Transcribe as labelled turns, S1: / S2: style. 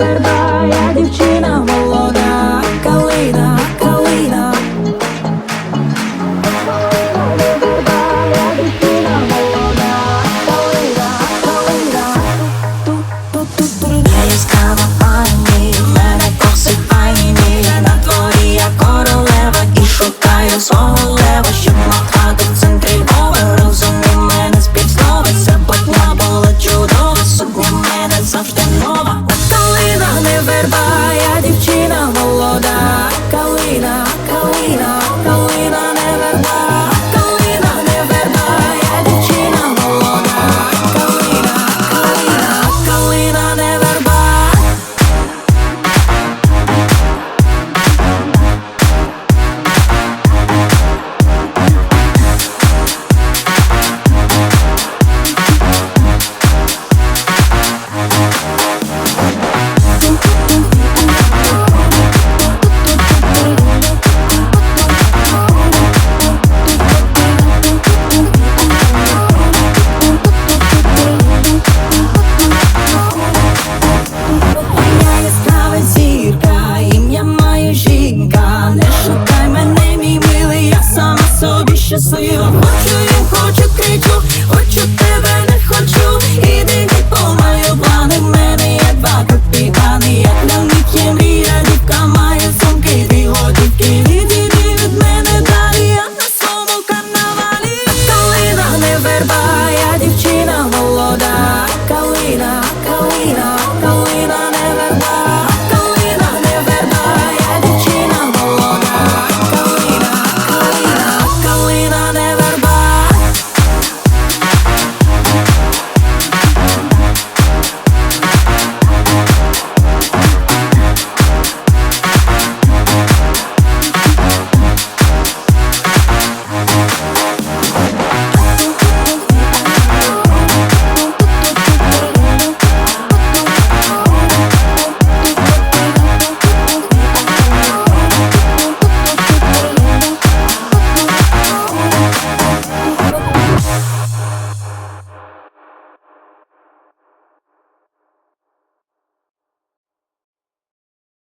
S1: верба, я дівчина молода, калина, калина. Верба, я дівчина молода, калина, калина. Ту, ту, ту, ту. Я яскрава пані, мене посипай ні, на дворі я королева і шукаю свого лева, щоб махати. сила Хочу, я хочу, кричу, хочу тебе не хочу. Іди геть помаю плани. В мене є два капітани. Як на них є мрія, дівка має сумки, дві годівки. Відійди від мене далі, я на своєму карнавалі. Калина не верба.